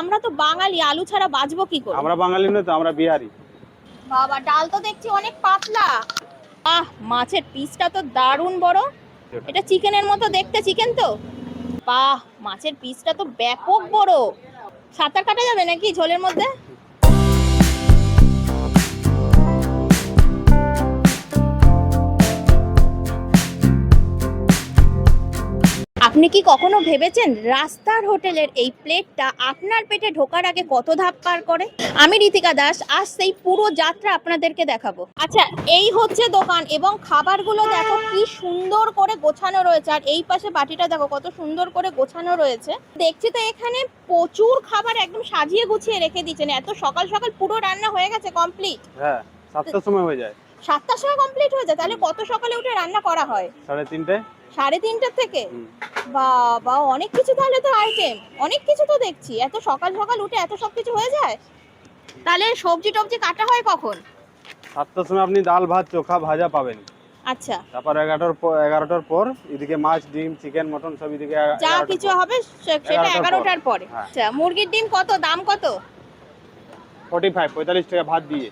আমরা তো বাঙালি আলু ছাড়া বাঁচবো কি করে? আমরা বাঙালি নয় তো আমরা বিহারি। বাবা ডাল তো দেখছি অনেক পাতলা। আহ মাছের পিসটা তো দারুণ বড়। এটা চিকেনের মতো দেখতে চিকেন তো? বাহ মাছের পিসটা তো ব্যাপক বড়। সাঁতার কাটা যাবে নাকি ঝোলের মধ্যে? আপনি কি কখনো ভেবেছেন রাস্তার হোটেলের এই প্লেটটা আপনার পেটে ঢোকার আগে কত ধাপ পার করে? আমি রীতিকা দাস আজ সেই পুরো যাত্রা আপনাদেরকে দেখাবো। আচ্ছা এই হচ্ছে দোকান এবং খাবারগুলো দেখো কি সুন্দর করে গোছানো রয়েছে। আর এই পাশে বাটিটা দেখো কত সুন্দর করে গোছানো রয়েছে। দেখছি তো এখানে প্রচুর খাবার একদম সাজিয়ে গুছিয়ে রেখে দিয়েছেন। এত সকাল সকাল পুরো রান্না হয়ে গেছে কমপ্লিট হ্যাঁ সাতটার সময় হয়ে যায়। সাতটার সময় কমপ্লিট হয়ে যায়? তাহলে কত সকালে উঠে রান্না করা হয়? সাড়ে তিনটে? সাড়ে তিনটার থেকে? হুম। বাবা অনেক কিছু তাহলে তো আইটেম অনেক কিছু তো দেখছি। এত সকাল সকাল উঠে এত সব কিছু হয়ে যায়? তাহলে সবজি টবজি কাটা হয় কখন? সাতটার সময় আপনি ডাল ভাত চোখা ভাজা পাবেন। আচ্ছা। তারপর এগারোটার পর এগারোটার পর এদিকে মাছ ডিম চিকেন মটন সব এদিকে যা কিছু হবে সেটা এগারোটার পরে হ্যাঁ। আচ্ছা মুরগির ডিম কত? দাম কত? 45 পঁয়তাল্লিশ টাকা ভাত দিয়ে।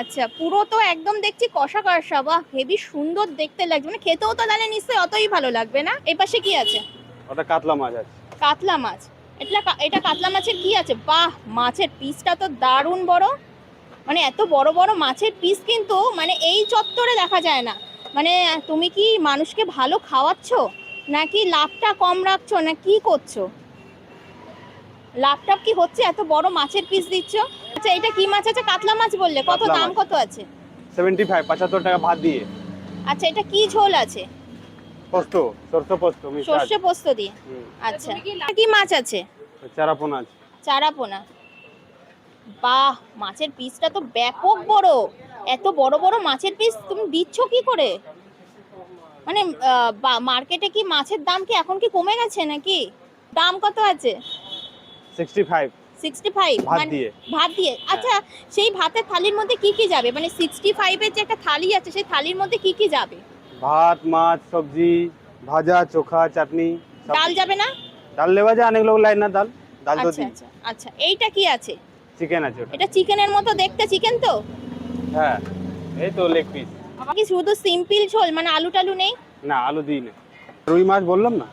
আচ্ছা পুরো তো একদম দেখছি কষা কষা বাহ হেভি সুন্দর দেখতে লাগছে। মানে খেতেও তো তাহলে নিশ্চয়ই অতই ভালো লাগবে না? এই পাশে কি আছে? ওটা কাতলা মাছ আছে। কাতলা মাছ। এটা এটা কাতলা মাছের কি আছে? বাহ মাছের পিসটা তো দারুণ বড়। মানে এত বড় বড় মাছের পিস কিন্তু মানে এই চত্বরে দেখা যায় না। মানে তুমি কি মানুষকে ভালো খাওয়াচ্ছ? নাকি লাভটা কম রাখছো? না কি করছ? লাভটা কি হচ্ছে? এত বড় মাছের পিস দিচ্ছ? আচ্ছা এটা কি মাছ আছে? কাতলা মাছ বললে। কত কাতলা দাম মাছ। কত আছে? সেভেন্টি ফাইভ পঁচাত্তর টাকা ভাত দিয়ে। আচ্ছা এটা কি ঝোল আছে? পোস্ত সরষ পোস্ত মিষ্টি সর্ষে পোস্ত দিয়ে? আচ্ছা। কি মাছ আছে? চারাপোনা আছে। চারাপোনা। বাহ মাছের পিসটা তো ব্যাপক বড়। এত বড় বড় মাছের পিস তুমি দিচ্ছ কি করে? মানে মার্কেটে কি মাছের দাম কি এখন কি কমে গেছে নাকি? দাম কত আছে? সিক্সটি ফাইভ সিক্সটি ফাইভ ভাত দিয়ে। ভাত দিয়ে। আচ্ছা সেই ভাতের থালির মধ্যে কি কি যাবে? মানে সিক্সটি ফাইভের যে একটা থালি আছে সেই থালির মধ্যে কি কি যাবে? ভাত মাছ সবজি ভাজা চোখা চাটনি ডাল যাবে না? ডাল লেবা যায় অনেক লোক লাইন না ডাল। ডাল তো আচ্ছা আচ্ছা আচ্ছা এইটা কি আছে? চিকেন আছে এটা চিকেনের মতো দেখতে চিকেন তো? হ্যাঁ এই তো লেগ পিস কি শুধু সিম্পল ঝোল মানে আলু টালু নেই? না আলু দিই না। রুই মাছ বললাম না?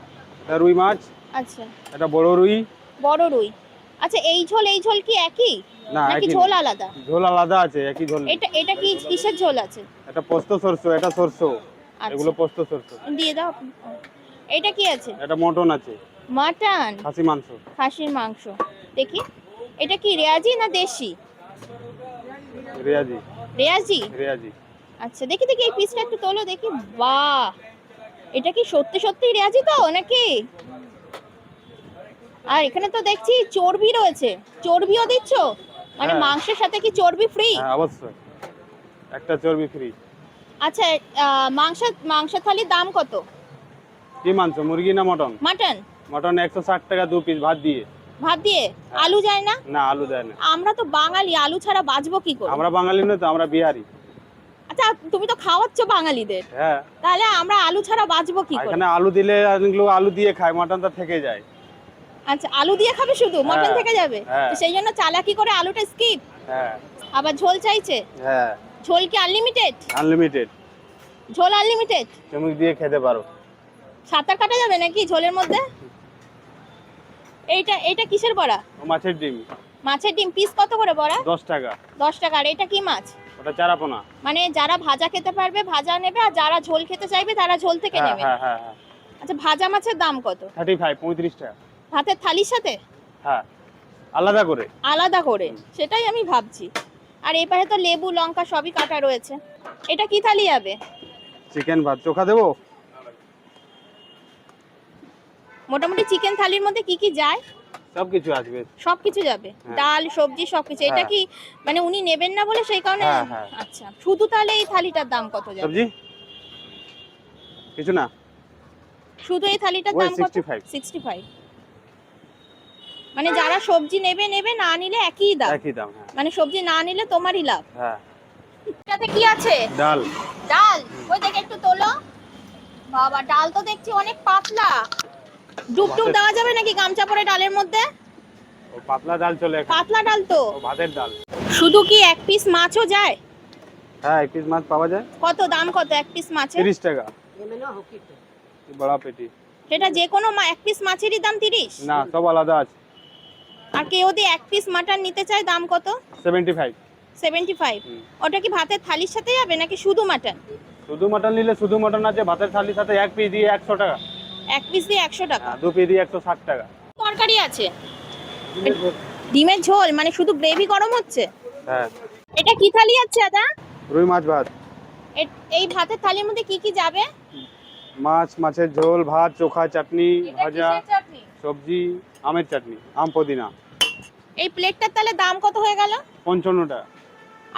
রুই মাছ আচ্ছা। এটা বড় রুই। বড় রুই। আচ্ছা এই ঝোল এই ঝোল কি একই? না নাকি ঝোল আলাদা? ঝোল আলাদা আছে একই ঝোল এটা এটা কি কিসের ঝোল আছে? এটা পোস্ত সরষে এটা সরষে। আচ্ছা। এগুলো পোস্ত সরষে। দিয়ে দাও। এটা কি আছে? এটা মটন আছে। মাটন? খাসি মাংস। খাসির মাংস। দেখি। এটা কি রেয়াজি না দেশি? রেয়াজি। রেয়াজি? রেয়াজি। আচ্ছা দেখি দেখি এই পিসটা একটু তোলো দেখি। বাহ! এটা কি সত্যি সত্যি রেয়াজি তো নাকি? আর এখানে তো দেখছি চর্বি রয়েছে। চর্বিও দিচ্ছ? মানে হ্যাঁ। মাংসের সাথে কি চর্বি ফ্রি হ্যাঁ অবশ্যই। একটা চর্বি ফ্রি আচ্ছা মাংস মাংস থালির দাম কত? কি মাংস? মুরগি না মটন? মাটন। মটন একশো ষাট টাকা দু পিস ভাত দিয়ে। ভাত দিয়ে? আলু যায় না? না আলু দেয় না। আমরা তো বাঙালি আলু ছাড়া বাঁচবো কি করে? আমরা বাঙালি না তো আমরা বিহারি। আচ্ছা তুমি তো খাওয়াচ্ছ বাঙালিদের। হ্যাঁ। তাহলে আমরা আলু ছাড়া বাঁচবো কি করে? এখানে আলু দিলে আলু দিয়ে খায় মটনটা থেকে যায়। আচ্ছা আলু দিয়ে খাবে শুধু? মটন হ্যাঁ, থেকে যাবে? হ্যাঁ। তো সেই জন্য চালাকি করে আলুটা স্কিপ হ্যাঁ। আবার ঝোল চাইছে? হ্যাঁ। ঝোল কি আনলিমিটেড আনলিমিটেড ঝোল আনলিমিটেড চমুক দিয়ে খেতে পারো। সাঁতার কাটা যাবে নাকি ঝোলের মধ্যে? এইটা এইটা কিসের বড়া? মাছের ডিম। মাছের ডিম পিস কত করে বড়া? দশ টাকা। দশ টাকা আর এটা কি মাছ? ওটা চারাপোনা। মানে যারা ভাজা খেতে পারবে ভাজা নেবে আর যারা ঝোল খেতে চাইবে তারা ঝোল থেকে হ্যাঁ নেবে। হ্যাঁ হ্যাঁ আচ্ছা ভাজা মাছের দাম কত? থার্টি ফাইভ পঁয়ত্রিশ টাকা। ভাতের থালির সাথে? হ্যাঁ আলাদা করে। আলাদা করে সেটাই আমি ভাবছি। আর এই পাশে তো লেবু লঙ্কা সবই কাটা রয়েছে। এটা কি থালি যাবে চিকেন ভাত। চোখা দেবো? মোটামুটি চিকেন থালির মধ্যে কি কি যায়? সবকিছু আসবে। সব কিছু যাবে। হ্যাঁ। ডাল সবজি সবকিছু। এটা হ্যাঁ। কি মানে উনি নেবেন না বলে সেই কারণে? হ্যাঁ। আচ্ছা শুধু তাহলে এই থালিটার দাম কত যাবে? সবজি? কিছু না। শুধু এই থালিটার দাম কত? 65 সিক্সটি ফাইভ মানে যারা সবজি নেবে নেবে না নিলে একই দাম। একই দাম হ্যাঁ। মানে সবজি না নিলে তোমারই লাভ। হ্যাঁ। এটাতে কি আছে? ডাল। ডাল? ওই দেখে একটু তোলো। বাবা ডাল তো দেখছি অনেক পাতলা। ডুব ডুব দেওয়া যাবে নাকি গামছা পরে ডালের মধ্যে? ও পাতলা ডাল চলে এখানে। পাতলা ডাল তো। ও ভাতের ডাল। শুধু কি এক পিস মাছও যায়? হ্যাঁ এক পিস মাছ পাওয়া যায়। কত দাম কত এক পিস মাছের? তিরিশ টাকা। এই বড়া পেটি। সেটা যে কোনো মা- এক পিস মাছেরই দাম তিরিশ? না সব আলাদা আছে। আর কেউ যদি এক পিস মাটন নিতে চায় দাম কত? সেভেন্টি ফাইভ সেভেন্টি ফাইভ ওটা কি ভাতের থালির সাথে যাবে নাকি শুধু মাটন শুধু মাটন নিলে শুধু মাটন আছে ভাতের থালির সাথে এক পিস দিয়ে একশো টাকা। এক পিস দিয়ে একশো টাকা? হ্যাঁ, দু পিস দিয়ে একশো ষাট টাকা। তরকারি আছে? ডিমের ঝোল। মানে শুধু গ্রেভি গরম হচ্ছে? হ্যাঁ। এটা কি থালি আছে দাদা রুই মাছ ভাত। এই ভাতের থালির মধ্যে কি কি যাবে? মাছ মাছের ঝোল ভাত চোখা চাটনি ভাজা। সবজি আমের চাটনি আম পুদিনা। এই প্লেটটার তাহলে দাম কত হয়ে গেল? পঞ্চান্ন টাকা।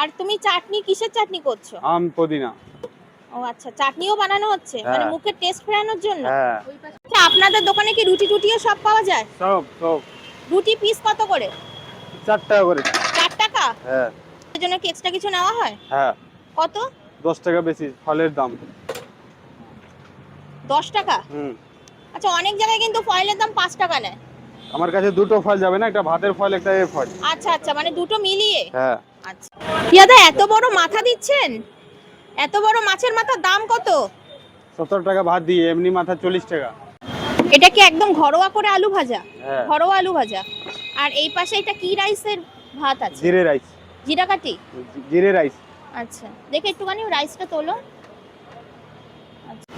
আর তুমি চাটনি কিসের চাটনি করছ? আম পুদিনা। ও আচ্ছা চাটনিও বানানো হচ্ছে? মানে হ্যাঁ। মুখের টেস্ট ফেরানোর জন্য? হ্যাঁ। আচ্ছা আপনাদের দোকানে কি রুটি টুটিও সব পাওয়া যায়? সব সব। রুটি পিস কত করে? চার টাকা করে। চার টাকা? হ্যাঁ। এর জন্য কি এক্সট্রা কিছু নেওয়া হয়? হ্যাঁ। কত? দশ টাকা বেশি ফলের দাম। দশ টাকা? হুম। আচ্ছা অনেক জায়গায় কিন্তু ফয়েলের দাম পাঁচ টাকা নেয়। আমার কাছে দুটো ফল যাবে না একটা ভাতের ফল একটা এর ফল আচ্ছা আচ্ছা মানে দুটো মিলিয়ে? হ্যাঁ। আচ্ছা। দাদা এত বড় মাথা দিচ্ছেন? এত বড় মাছের মাথার দাম কত? সত্তর টাকা ভাত দিয়ে এমনি মাথা চল্লিশ টাকা। এটা কি একদম ঘরোয়া করে আলু ভাজা? হ্যাঁ। ঘরোয়া আলু ভাজা। আর এই পাশে এটা কি রাইসের ভাত আছে? জিরে রাইস জিরা কাটি জিরে রাইস আচ্ছা দেখে একটুখানি রাইসটা তোলো।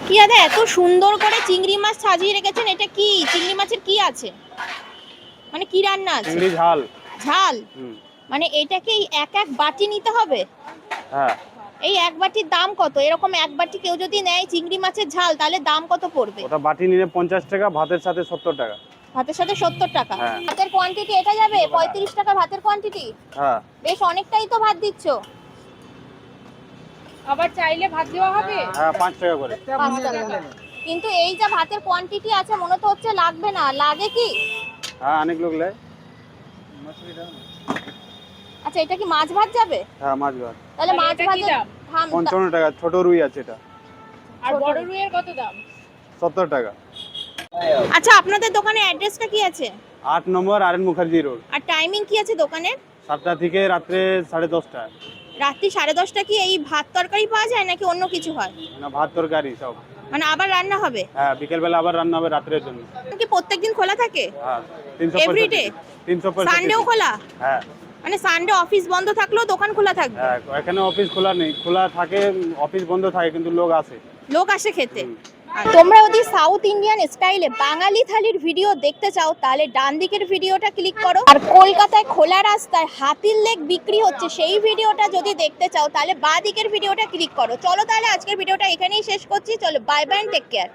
কি দাদা এত সুন্দর করে চিংড়ি মাছ সাজিয়ে রেখেছেন এটা কি? চিংড়ি মাছের কি আছে? মানে কি রান্না আছে? চিংড়ি ঝাল। ঝাল? মানে এটাকে এক এক বাটি নিতে হবে? হ্যাঁ। এই এক বাটির দাম কত? এরকম এক বাটি কেউ যদি নেয় চিংড়ি মাছের ঝাল তাহলে দাম কত পড়বে? ওটা বাটি নিলে পঞ্চাশ টাকা ভাতের সাথে সত্তর টাকা। ভাতের সাথে সত্তর টাকা? হ্যাঁ। ভাতের কোয়ান্টিটি এটা যাবে? পঁয়ত্রিশ টাকা ভাতের কোয়ান্টিটি হ্যাঁ। বেশ অনেকটাই তো ভাত দিচ্ছ। আবার চাইলে ভাত দেওয়া হবে? হ্যাঁ পাঁচ টাকা করে। পাঁচ টাকা কিন্তু এই যা ভাতের কোয়ান্টিটি আছে মনে তো হচ্ছে লাগবে না। লাগে কি? হ্যাঁ অনেক লোক লেয় আচ্ছা এটা কি মাছ ভাত যাবে? হ্যাঁ মাছ ভাত। তাহলে মাছ কি দাম? টাকা ছোট রুই আছে এটা। আর বড় রুইয়ের কত দাম? সত্তর টাকা। আচ্ছা আপনাদের দোকানের অ্যাড্রেসটা কি আছে? আট নম্বর আর মুখার্জি রোড। আর টাইমিং কি আছে দোকানের? সাতটা থেকে রাত্রে সাড়ে দশটা। রাত্রি সাড়ে দশটা কি এই ভাত তরকারি পাওয়া যায় নাকি অন্য কিছু হয়? না ভাত তরকারি সব। মানে আবার রান্না হবে? হ্যাঁ বিকেলবেলা আবার রান্না হবে রাত্রের জন্য। কি প্রত্যেকদিন খোলা থাকে? হ্যাঁ তিনশো? তিনশো সানডেও খোলা? হ্যাঁ। মানে সানডে অফিস বন্ধ থাকলেও দোকান খোলা থাকবে? হ্যাঁ এখানে অফিস খোলা নেই। খোলা থাকে অফিস বন্ধ থাকে কিন্তু লোক আসে। লোক আসে খেতে? তোমরা যদি সাউথ ইন্ডিয়ান স্টাইলে বাঙালি থালির ভিডিও দেখতে চাও, তাহলে ডান দিকের ভিডিওটা ক্লিক করো। আর কলকাতায় খোলা রাস্তায় হাতির লেগ বিক্রি হচ্ছে, সেই ভিডিওটা যদি দেখতে চাও, তাহলে বাঁ দিকের ভিডিওটা ক্লিক করো। চলো তাহলে আজকের ভিডিওটা এখানেই শেষ করছি। চলো বাই বাই টেক কেয়ার